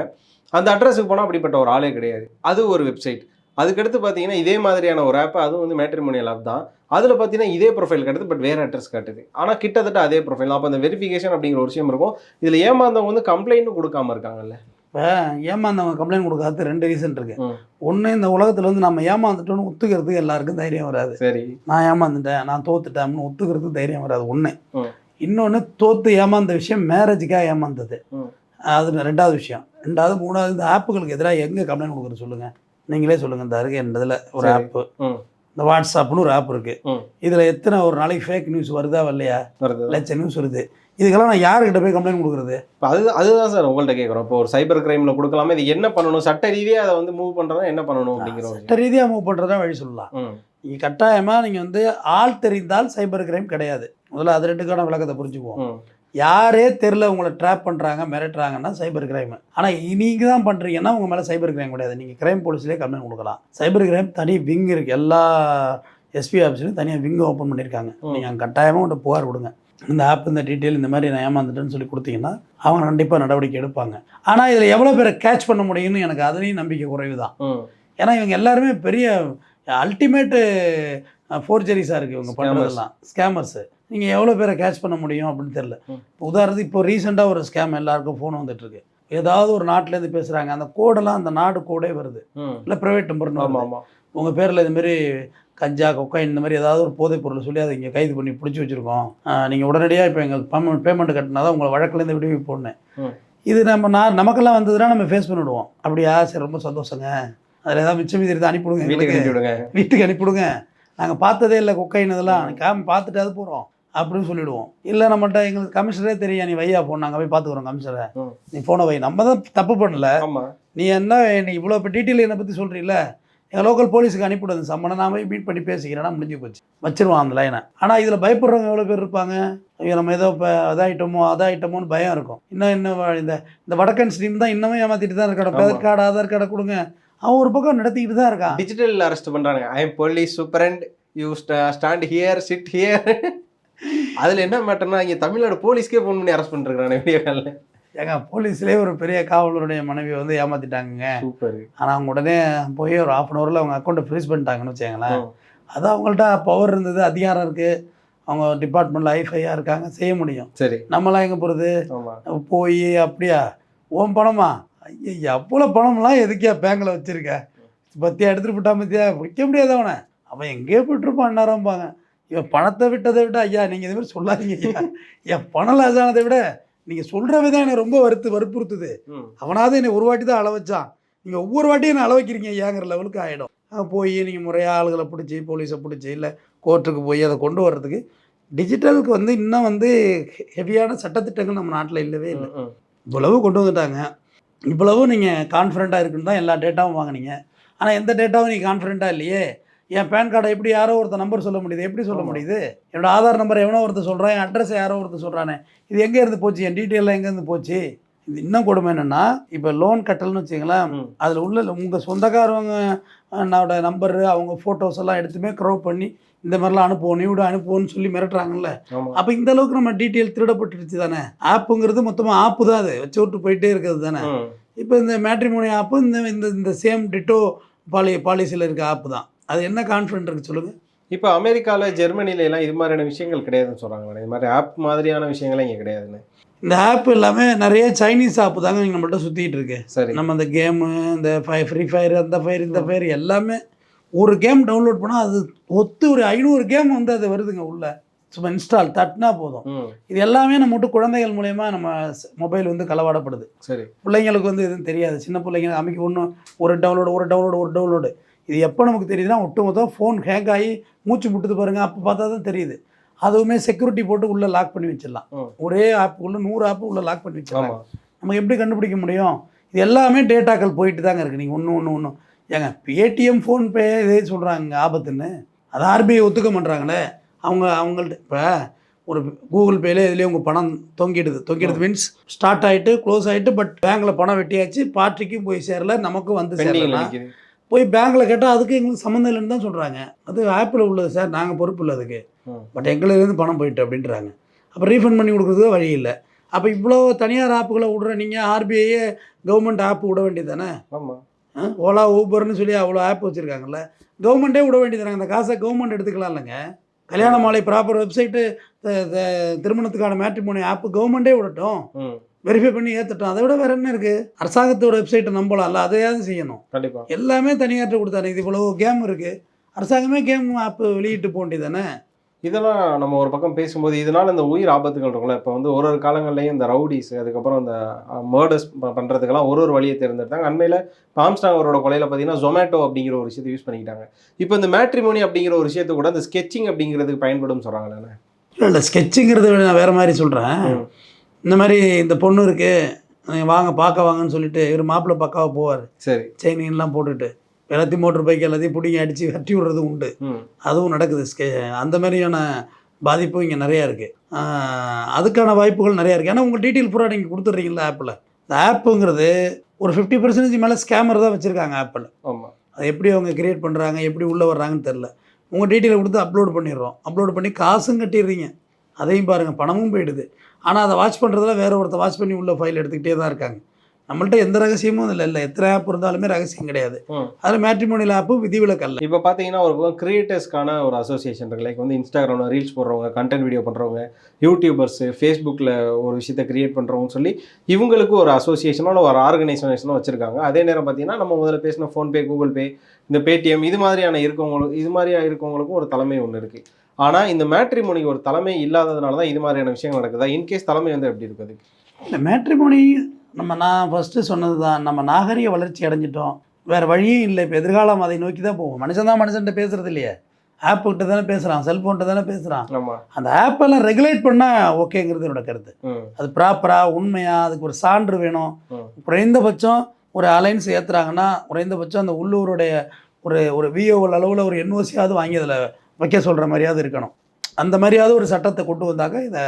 அந்த அட்ரஸுக்கு போனால் அப்படிப்பட்ட ஒரு ஆளே கிடையாது. அது ஒரு வெப்சைட் அதுக்கடுத்து பார்த்தீங்கன்னா இதே மாதிரியான ஒரு ஆப் அதுவும் வந்து மேட்ரிமோனியல் ஆப் தான். அதில் பார்த்தீங்கன்னா இதே ப்ரொஃபைல் காட்டுது பட் வேறு அட்ரஸ் காட்டுது. ஆனால் கிட்டத்தட்ட அதே ப்ரொஃபைல் அப்போ அந்த வெரிஃபிகேஷன் அப்படிங்கிற ஒரு விஷயம் இருக்கும். இதில் ஏமாந்தவங்க வந்து கம்ப்ளைண்ட்டும் கொடுக்காம இருக்காங்கல்ல. இப்போ ஏமாந்தவங்க கம்ப்ளைண்ட் கொடுக்காத ரெண்டு ரீசன் இருக்கு. ஒன்று இந்த உலகத்தில் வந்து நம்ம ஏமாந்துட்டோம்னு ஒத்துக்கிறதுக்கு எல்லாருக்கும் தைரியம் வராது சரி நான் ஏமாந்துட்டேன் நான் தோத்துட்டேன்னு ஒத்துக்கிறதுக்கு தைரியம் வராது ஒன்று. இன்னொன்று தோத்து ஏமாந்த விஷயம் மேரேஜுக்காக ஏமாந்தது. அது ரெண்டாவது விஷயம் ரெண்டாவது மூணாவது இந்த ஆப்புகளுக்கு எதிராக எங்கே கம்ப்ளைண்ட் கொடுக்குறது சொல்லுங்கள் நீங்களே சொல்லுங்கள் இந்த அருகே இதில் ஒரு. ஆப்பு. இந்த வாட்ஸ்அப்னு ஒரு ஆப் இருக்குது. இதில் எத்தனை ஒரு நாளைக்கு ஃபேக் நியூஸ் வருதா வரலையா வருது. லட்ச நியூஸ் வருது. இதுக்கெல்லாம் நான் யாருக்கிட்ட போய் கம்ப்ளைண்ட் கொடுக்குறது? இப்போ அது அதுதான் சார் உங்கள்ட்ட கேட்குறோம். இப்போ ஒரு சைபர் கிரைமில் கொடுக்கலாமா? இது என்ன பண்ணணும்? சட்ட ரீதியாக அதை வந்து மூவ் பண்ணுறதா என்ன பண்ணணும் அப்படிங்கிற ஒரு சட்ட ரீதியாக மூவ் பண்ணுறதா வழி சொல்லலாம். நீங்கள் கட்டாயமாக நீங்கள் வந்து ஆள் தெரிந்தால் சைபர் கிரைம் கிடையாது. முதல்ல அது ரெண்டுக்கான விளக்கத்தை புரிஞ்சுக்குவோம். யாரே தெரில உங்களை ட்ராப் பண்ணுறாங்க மிரட்டுறாங்கன்னா சைபர் கிரைம் ஆனால் நீங்கள் தான் பண்ணுறீங்கன்னா உங்கள் மேலே சைபர் கிரைம் கிடையாது. நீங்கள் கிரைம் போலீஸ்லேயே கம்ப்ளைண்ட் கொடுக்கலாம். சைபர் கிரைம் தனி விங் இருக்குது எல்லா எஸ்பி ஆஃபீஸ்லையும் தனியாக விங் ஓப்பன் பண்ணியிருக்காங்க. நீங்கள் கட்டாயமாக உங்கள்கிட்ட புகார் கொடுங்க. இந்த ஆப் இந்த டீட்டெயில் இந்த மாதிரி நான் ஏமாந்துட்டேன்னு சொல்லி கொடுத்தீங்கன்னா அவங்க கண்டிப்பாக நடவடிக்கை எடுப்பாங்க. ஆனால் இதில் எவ்வளோ பேரை கேட்ச் பண்ண முடியும்னு எனக்கு அதுலேயும் நம்பிக்கை குறைவு தான் ஏன்னா இவங்க எல்லாருமே பெரிய அல்டிமேட்டு ஃபோர்ஜரிஸாக இருக்குது இவங்க பண்ணுறதெல்லாம் ஸ்கேமர்ஸு நீங்கள் எவ்வளோ பேரை கேட்ச் பண்ண முடியும் அப்படின்னு தெரில. இப்போ உதாரணத்துக்கு இப்போ ரீசெண்டாக ஒரு ஸ்கேம் எல்லாருக்கும் ஃபோன் வந்துட்டுருக்கு ஏதாவது ஒரு நாட்டிலேருந்து பேசுகிறாங்க அந்த கோடெல்லாம் அந்த நாடு கோடே வருது. இல்லை ப்ரைவேட் நம்பர்னு உங்கள் பேரில் இதுமாரி கஞ்சா கொக்காயின் இந்த மாதிரி ஏதாவது ஒரு போதைப் பொருளை சொல்லி அதை இங்கே கைது பண்ணி பிடிச்சி வச்சுருக்கோம். நீங்கள் உடனடியாக இப்போ எங்கள் பேமெண்ட் பேமெண்ட் கட்டினா தான் உங்களை வழக்கிலேருந்து விடுவிப்போன்னு ம். இது நம்ம நான் நமக்கெல்லாம் வந்ததுன்னா நம்ம ஃபேஸ் பண்ணிவிடுவோம் அப்படியா? சரி ரொம்ப சந்தோஷங்க. அதில் ஏதாவது மிச்சம் மீதி இருந்தால் அனுப்பிவிடுங்க வீட்டுக்கு எங்களுக்கு. அனுப்பி விடுங்க வீட்டுக்கு அனுப்பிவிடுங்க. நாங்கள் பார்த்ததே இல்லை கொக்கைன் இதெல்லாம் காமி பார்த்துட்டு அது போகிறோம் அப்படின்னு சொல்லிவிடுவோம் இல்லை நம்மகிட்ட எங்களுக்கு கமிஷனரே தெரியும். நீ வையா ஃபோன் நாங்கள் போய் பார்த்துக்குறோம் கமிஷனரை. நீ ஃபோனை வை. நம்ம தான் தப்பு பண்ணல. நீ என்ன நீ இவ்வளோ இப்போ டீட்டெயில் என்னை பற்றி சொல்கிறீல்ல எங்கள் லோக்கல் போலீஸுக்கு அனுப்பிவிடுது சம்மனை நான் போய் மீட் பண்ணி பேசிக்கிறேன்னா முடிஞ்சு போச்சு. வச்சிருவான் அந்த லைனை ஆனால் இதில் பயப்படுறவங்க எவ்வளோ பேர் இருப்பாங்க? ஐயோ நம்ம ஏதோ இப்போ அதாயிட்டோமோ அதாயிட்டோமோன்னு பயம் இருக்கும். இன்னும் இன்னும் இந்த இந்த வடக்கன் ஸ்ட்ரீம் தான் இன்னமும் ஏமாத்திட்டு தான் இருக்கான். ஆமா. பேர் கார்டு ஆதார் கார்டை கொடுங்க. அவன் ஒரு பக்கம் நடத்திக்கிட்டு தான் இருக்கான் டிஜிட்டல் அரெஸ்ட் பண்றாங்க I am police superintendent you stand here sit here அதுல என்ன மேட்டர்னா இங்க தமிழ்நாடு போலீஸ்க்கே ஃபோன் பண்ணி அரெஸ்ட் பண்ணிருக்காங்க வீடியோ காலில் ஏங்க போலீஸ்லேயே ஒரு பெரிய காவலருடைய மனைவி வந்து ஏமாத்திட்டாங்கங்க. சூப்பர் ஆனால் அவங்க உடனே போய் ஒரு ஆஃப் அன் ஹவரில் அவங்க அக்கௌண்ட்டை ஃப்ரீஸ் பண்ணிட்டாங்கன்னு வச்சுக்கங்களேன். அது அவங்கள்ட்ட பவர் இருந்தது அதிகாரம் இருக்குது அவங்க டிபார்ட்மெண்ட்டில் ஐஃபையாக இருக்காங்க செய்ய முடியும். சரி. நம்மளாம் எங்கே போகிறது போய் அப்படியா? ஓம் பணமா ஐயா அவ்வளோ பணம்லாம் எதுக்கியா பேங்கில் வச்சுருக்க? பத்தியா எடுத்துகிட்டு போட்டா பத்தியா? விற்க முடியாது அவனை. அவன் எங்கேயோ போயிட்டுருப்பான் நேரம்பாங்க இவன் பணத்தை விட்டதை விட ஐயா நீங்கள் இது மாதிரி சொல்லாதீங்க ஐயா. என் பணம் லாஸானதை விட நீங்கள் சொல்கிற விதம் என்னை ரொம்ப வருத்து வற்புறுத்துது. அவனாவது என்னை ஒரு வாட்டி தான் அள வச்சான். நீங்கள் ஒவ்வொரு வாட்டியும் என்ன அள வைக்கிறீங்க ஏங்கிற லெவலுக்கு ஆகிடும் போய் நீங்கள் முறையாக ஆளுகளை பிடிச்சி போலீஸை பிடிச்சி இல்லை கோர்ட்டுக்கு போய் அதை கொண்டு வர்றதுக்கு டிஜிட்டலுக்கு வந்து இன்னும் வந்து ஹெவியான சட்டத்திட்டங்கள் நம்ம நாட்டில் இல்லவே இல்லை. இவ்வளவு கொண்டு வந்துட்டாங்க. இவ்வளவு நீங்கள் கான்ஃபிடண்ட்டாக இருக்குன்னு தான் எல்லா டேட்டாவும் வாங்குனீங்க. ஆனால் எந்த டேட்டாவும் நீங்கள் கான்ஃபிடண்ட்டாக இல்லையே? என் பேன் கார்டை எப்படி யாரோ ஒருத்தர் நம்பர் சொல்ல முடியுது? எப்படி சொல்ல. முடியுது? என்னோட ஆதார் நம்பர் எவனோ ஒருத்தர் சொல்கிறான் என் அட்ரஸ் யாரோ ஒருத்தர் சொல்கிறானே இது எங்கே இருந்து போச்சு? என் டீட்டெயிலாம் எங்கேருந்து போச்சு? இது இன்னும் கொடுமை என்னென்னா இப்போ லோன் கட்டல்னு வச்சுங்களேன். அதில் உள்ள உங்கள் சொந்தக்காரவங்க என்னோட நம்பரு அவங்க ஃபோட்டோஸ் எல்லாம் எடுத்துமே க்ரோப் பண்ணி இந்த மாதிரிலாம் அனுப்புவோம் நீ விட அனுப்புவோன்னு சொல்லி மிரட்டுறாங்கல்ல. அப்போ இந்த அளவுக்கு நம்ம டீட்டெயில் திருடப்பட்டுருச்சு தானே? ஆப்புங்கிறது மொத்தமாக ஆப்பு தான் அது வச்சு விட்டு போயிட்டே இருக்கிறது தானே. இப்போ இந்த மேட்ரிமோனி ஆப்பு இந்த இந்த இந்த சேம் டிட்டோ பாலி பாலிசியில் இருக்க ஆப்பு தான். அது என்ன கான்ஃபிடென்ட் இருக்குது சொல்லுங்கள் இப்போ அமெரிக்கால ஜெர்மனில எல்லாம் இது மாதிரியான விஷயங்கள் கிடையாதுன்னு சொல்றாங்க இது மாதிரி ஆப் மாதிரியான விஷயங்கள்லாம் இங்க கிடையாதுன்னு. இந்த ஆப் எல்லாமே நிறைய சைனீஸ் ஆப்பு தாங்க இங்கே நம்மள்ட்ட சுற்றிட்டு இருக்கு. சரி. நம்ம இந்த கேமு இந்த ஃபை ஃப்ரீ ஃபயர் அந்த ஃபயர் இந்த ஃபயர் எல்லாமே ஒரு கேம் டவுன்லோட் பண்ணால் அது ஒத்து ஒரு ஐநூறு கேம் வந்து அது வருதுங்க உள்ள. சும்மா இன்ஸ்டால் தட்டினா போதும். இது எல்லாமே நம்ம விட்டு குழந்தைகள் மூலயமா நம்ம மொபைல் வந்து களவாடப்படுது. சரி. பிள்ளைங்களுக்கு வந்து எதுவும் தெரியாது. சின்ன பிள்ளைங்க அமைக்க ஒன்று ஒரு டவுன்லோடு ஒரு டவுன்லோடு ஒரு டவுன்லோடு இது எப்போ நமக்கு தெரியுதுன்னா ஒட்டுமொத்தம் ஃபோன் ஹேக் ஆகி மூச்சு முட்டுது பாருங்க. அப்போ பார்த்தா தான் தெரியுது. அதுவுமே செக்யூரிட்டி போட்டு உள்ளே லாக் பண்ணி வச்சிடலாம். ஒரே ஆப் உள்ள நூறு ஆப் உள்ள லாக் பண்ணி வச்சிடலாம். நமக்கு எப்படி கண்டுபிடிக்க முடியும்? இது எல்லாமே டேட்டாக்கள் போயிட்டு தாங்க இருக்குது நீங்கள் ஒன்று ஒன்று ஒன்று ஏங்க பேடிஎம் ஃபோன்பே இதே சொல்கிறாங்க ஆபத்துன்னு. அது ஆர்பிஐ ஒத்துக்க மாட்றாங்களே. அவங்க அவங்கள்ட்ட இப்போ ஒரு கூகுள் பேல இதுலேயே உங்கள் பணம் தொங்கிடுது. தொங்கிடுது மீன்ஸ் ஸ்டார்ட் ஆகிட்டு க்ளோஸ் ஆகிட்டு பட் பேங்க்கில் பணம் வெட்டியாச்சு பார்ட்டிக்கும் போய் சேரல நமக்கும் வந்து சேரலாம் போய் பேங்க்கில் கேட்டால் அதுக்கு எங்களுக்கு சம்மந்தம் இல்லைன்னு தான் சொல்கிறாங்க அது ஆப்பில் உள்ளது சார். நாங்கள் பொறுப்பு இல்லை அதுக்கு. பட் எங்களிலேருந்து பணம் போயிட்டு அப்படின்றாங்க. அப்போ ரீஃபண்ட் பண்ணி கொடுக்குறதுக்கு வழி இல்லை. அப்போ இவ்வளோ தனியார் ஆப்புகளை விடுற நீங்கள் ஆர்பிஐயே கவர்மெண்ட் ஆப் விட வேண்டியது தானே ஆமா ஓலா ஊபர்னு சொல்லி அவ்வளோ ஆப் வச்சுருக்காங்கல்ல. கவர்மெண்ட்டே விட வேண்டியது அந்த காசை கவர்மெண்ட் எடுத்துக்கலாம் இல்லைங்க. கல்யாண மாலை ப்ராப்பர் வெப்சைட்டு திருமணத்துக்கான மேட்ரிமோனி ஆப்பு கவர்மெண்ட்டே விடட்டும். வெரிஃபை பண்ணி ஏற்றட்டும் அதை விட வேறு என்ன இருக்குது அரசாங்கத்தோட வெப்சைட்டை நம்பலாம்ல அதையாவது செய்யணும். கண்டிப்பா. எல்லாமே தனியார்ட்ட கொடுத்தாரு இது இவ்வளோ கேம் இருக்குது அரசாங்கமே கேம் ஆப்பு வெளியிட்டு போக வேண்டியது தானே இதெல்லாம் நம்ம ஒரு பக்கம் பேசும்போது இதனால இந்த உயிர் ஆபத்துகள் இருக்கும்ல. இப்போ வந்து ஒரு ஒரு காலங்கள்லையும் இந்த ரவுடிஸ் அதுக்கப்புறம் இந்த மர்டர்ஸ் பண்ணுறதுக்கெல்லாம் ஒரு ஒரு வழியை தேர்ந்தெடுத்தாங்க. அண்மையில் பாம்ஸ்டாங் அவரோட கொலையில் பார்த்தீங்கன்னா ஜொமேட்டோ அப்படிங்கிற ஒரு விஷயத்தை யூஸ் பண்ணிக்கிட்டாங்க. இப்போ இந்த மேட்ரிமோனி அப்படிங்கிற ஒரு விஷயத்தை கூட இந்த ஸ்கெச்சிங் அப்படிங்கிறதுக்கு பயன்படும் சொல்கிறாங்களே இல்லை இல்லை ஸ்கெட்சுங்கிறது நான் வேறு மாதிரி சொல்கிறேன். இந்த மாதிரி இந்த பொண்ணு இருக்குது வாங்க பார்க்க வாங்கன்னு சொல்லிட்டு இவர் மாப்பிள்ளை பக்காவாக போவார். சரி. செயின்லாம் போட்டுட்டு. எல்லாத்தையும் மோட்டர் பைக் எல்லாத்தையும் பிடிங்கி அடித்து வெட்டி விடுறது உண்டு. அதுவும் நடக்குது. ஸ்கே அந்த மாதிரியான பாதிப்பும் இங்கே நிறையா இருக்குது அதுக்கான வாய்ப்புகள் நிறையா இருக்குது ஏன்னா உங்கள் டீட்டெயில் பூரா நீங்கள் கொடுத்துட்றீங்களா ஆப்பில் இந்த ஆப்புங்கிறது ஒரு ஃபிஃப்டி பர்சன்டேஜ் மேலே ஸ்கேமர் தான் வச்சுருக்காங்க ஆப்பில் ஆமாம் அதை எப்படி அவங்க கிரியேட் பண்ணுறாங்க எப்படி உள்ளே வர்றாங்கன்னு தெரில உங்கள் டீட்டெயிலை கொடுத்து அப்லோட் பண்ணிடுறோம். அப்லோட் பண்ணி காசும் கட்டிடுறீங்க. அதையும் பாருங்கள் பணமும் போயிடுது. ஆனால் அதை வாட்ச் பண்ணுறதுல வேற ஒருத்தர் வாட்ச் பண்ணி உள்ள ஃபைல் எடுத்துக்கிட்டே தான் இருக்காங்க. நம்மள்ட்ட எந்த ரகசியமும் அதில் இல்லை. எத்தனை ஆப் இருந்தாலுமே ரகசியம் கிடையாது. அதில் மேட்ரிமோனியல் ஆப்பு விதிவிலக்கு அல்ல. இப்போ பார்த்தீங்கன்னா ஒரு கிரியேட்டர்ஸ்க்கான ஒரு அசோசியேஷன் இருக்கு. லைக் வந்து இன்ஸ்டாகிராமில் ரீல்ஸ் போடுறவங்க கண்டென்ட் வீடியோ பண்ணுறவங்க யூடியூபர்ஸ் ஃபேஸ்புக்கில் ஒரு விஷயத்தை கிரியேட் பண்ணுறவங்கன்னு சொல்லி இவங்களுக்கு ஒரு அசோசியேஷனோ ஒரு ஆர்கனைசேஷனோ வச்சுருக்காங்க. அதே நேரம் பார்த்தீங்கன்னா நம்ம முதல்ல பேசின ஃபோன்பே கூகுள் பே இந்த பேடிஎம் இது மாதிரியான இருக்கவங்களுக்கு இது மாதிரியா இருக்கவங்களுக்கும் ஒரு தலைமை ஒன்று இருக்குது ஆனால் இந்த மேட்ரிமோனிக்கு ஒரு தலைமை இல்லாததுனால தான் இது மாதிரியான விஷயங்கள் நடக்குதா? இன்கேஸ் தலைமை வந்து எப்படி இருக்குது இந்த மேட்ரிமோனி நம்ம நான் ஃபஸ்ட்டு சொன்னது தான் நம்ம நாகரிக வளர்ச்சி அடைஞ்சிட்டோம். வேறு வழியும் இல்லை. இப்போ எதிர்காலம் அதை நோக்கி தான் போவோம். மனுஷன் தான் மனுஷன்ட்ட பேசுறது இல்லையே. ஆப்புக்கிட்ட தானே பேசுகிறான் செல்ஃபோன்கிட்ட தானே பேசுகிறான் அந்த ஆப்பெல்லாம் ரெகுலேட் பண்ணால் ஓகேங்கிறது என்னோட கருத்து. அது ப்ராப்பராக உண்மையாக அதுக்கு ஒரு சான்று வேணும். குறைந்தபட்சம் ஒரு அலைன்ஸ் ஏற்றுறாங்கன்னா குறைந்தபட்சம் அந்த உள்ளூருடைய ஒரு ஒரு விஓஎல் அளவில் ஒரு என்ஓசியாவது வாங்கி அதில் வைக்க சொல்கிற மாதிரியாவது இருக்கணும். அந்த மாதிரியாவது ஒரு சட்டத்தை கொண்டு வந்தாக்க இதை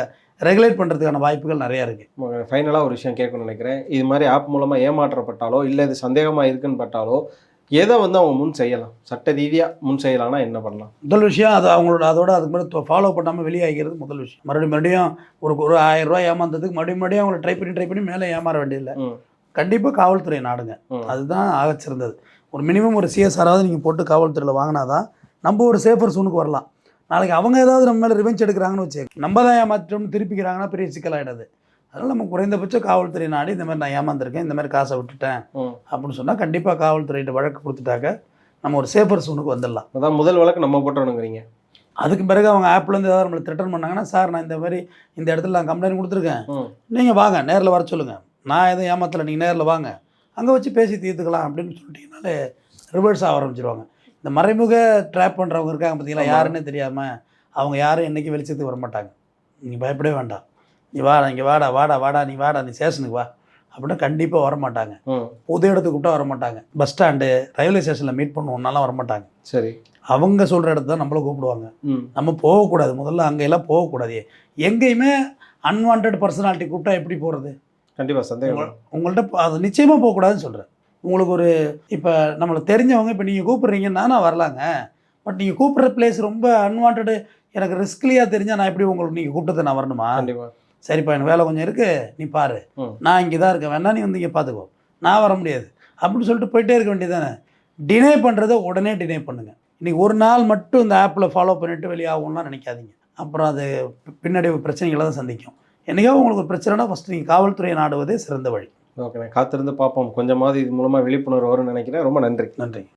ரெகுலேட் பண்ணுறதுக்கான வாய்ப்புகள் நிறையா இருக்குது ஃபைனலாக ஒரு விஷயம் கேட்கணும்னு நினைக்கிறேன். இது மாதிரி ஆப் மூலமாக ஏமாற்றப்பட்டாலோ இல்லை இது சந்தேகமாக இருக்குன்னு பட்டாலோ எதை வந்து அவங்க முன் செய்யலாம்? சட்ட ரீதியாக முன் செய்யலாம்னா என்ன பண்ணலாம்? முதல் விஷயம் அது அவங்களோட அதோட அதுக்கு மேலே ஃபாலோ பண்ணாமல் வெளியாகிறது முதல் விஷயம். மறுபடியும் மறுபடியும் ஒரு ஒரு ஆயிரம் ரூபாய் ஏமாந்ததுக்கு மறுபடியும் மறுபடியும் அவங்களை ட்ரை பண்ணி ட்ரை பண்ணி மேலே ஏமாற வேண்டியதில்லை. கண்டிப்பாக காவல்துறை நாடுங்க. அதுதான் ஆகச்சிறந்தது. ஒரு மினிமம் ஒரு சிஎஸ்ஆராவது நீங்கள் போட்டு காவல்துறையில் வாங்கினாதான் நம்ம ஒரு சேஃபர் சூனுக்கு வரலாம். நாளைக்கு அவங்க ஏதாவது நம்ம மேலே ரிவெஞ்ச் எடுக்கிறாங்கன்னு வச்சு நம்ம தான் ஏமாற்றோம்னு திருப்பிக்கிறாங்கன்னா பெரிய சிக்கலாயிடாது அதனால் நம்ம குறைந்தபட்சம் காவல்துறை நாடி இந்த மாதிரி நான் ஏமாந்துருக்கேன் இந்த மாதிரி காசை விட்டுட்டேன் அப்படின்னு சொன்னால் கண்டிப்பாக காவல்துறையிட்ட வழக்கு கொடுத்துட்டாக்க நம்ம ஒரு சேஃபர் சூனுக்கு வந்துடலாம். அதான் முதல் வழக்கு நம்ம போட்டோனுங்கிறீங்க அதுக்கு பிறகு அவங்க ஆப்லேருந்து ஏதாவது நம்மளை த்ரெட்டன் பண்ணாங்கன்னா சார் நான் இந்த மாதிரி இந்த இடத்துல நான் கம்ப்ளைண்ட் கொடுத்துருக்கேன். நீங்கள் வாங்க நேரில் வர சொல்லுங்கள் நான் எதுவும் ஏமாத்தலை நீங்கள் நேரில் வாங்க. அங்கே வச்சு பேசி தீர்த்துக்கலாம் அப்படின்னு சொல்லிட்டீங்கனாலே ரிவர்ஸ் ஆக ஆரம்பிச்சிருவாங்க. இந்த மறைமுக ட்ராப் பண்ணுறவங்க இருக்காங்க பார்த்தீங்களா. யாருன்னே தெரியாமல் அவங்க யாரும் என்றைக்கு வெளிச்சத்துக்கு வர மாட்டாங்க. நீங்கள் பயப்படவே வேண்டாம். நீ வாடா இங்கே வாடா வாடா வாடா நீ வாடா நீ ஸ்டேஷனுக்கு வா. அப்படின்னா கண்டிப்பாக வர மாட்டாங்க. ம் பொது இடத்துக்கு கூப்பிட்டா வர மாட்டாங்க. பஸ் ஸ்டாண்டு ரயில்வே ஸ்டேஷனில் மீட் பண்ணுவோம்னாலாம் வர மாட்டாங்க. சரி. அவங்க சொல்கிற இடத்த தான் நம்மளை கூப்பிடுவாங்க. நம்ம போகக்கூடாது. முதல்ல அங்கெல்லாம் போகக்கூடாது. எங்கேயுமே அன்வான்ட் பர்சனாலிட்டி கூப்பிட்டா எப்படி போகிறது கண்டிப்பாக சந்தேகம். உங்கள் உங்கள்கிட்ட அது நிச்சயமாக போகக்கூடாதுன்னு சொல்கிறேன் உங்களுக்கு ஒரு இப்போ நம்மளை தெரிஞ்சவங்க இப்போ நீங்கள் கூப்பிட்றீங்கன்னா நான் வரலாங்க. பட் நீங்கள் கூப்பிட்ற பிளேஸ் ரொம்ப அன்வான்டு எனக்கு ரிஸ்க்லியாக தெரிஞ்சால் நான் எப்படி உங்களுக்கு நீங்கள் கூப்பிட்டதை நான் வரணுமா? சரிப்பா எனக்கு வேலை கொஞ்சம் இருக்குது நீ பாரு. நான் இங்கே தான் இருக்கேன் வேணா நீ வந்து இங்கே பார்த்துக்கோ நான் வர முடியாது. அப்படின்னு சொல்லிட்டு போயிட்டே இருக்க வேண்டியதானே டினே பண்ணுறதை உடனே டினே பண்ணுங்கள் இன்றைக்கி ஒரு நாள் மட்டும் இந்த ஆப்பில் ஃபாலோ பண்ணிவிட்டு வெளியாகும்லாம் நினைக்காதீங்க. அப்புறம் அது பின்னாடி பிரச்சனைகளை தான் சந்திக்கும். என்னைக்கோ உங்களுக்கு ஒரு பிரச்சனைனா ஃபஸ்ட்டு நீங்கள் காவல்துறையை நாடுவதே சிறந்த வழி. ஓகே நான் காத்திருந்து பார்ப்போம். கொஞ்சமாவது இது மூலமாக விழிப்புணர்வு வரும்னு நினைக்கிறேன். ரொம்ப நன்றி. நன்றி.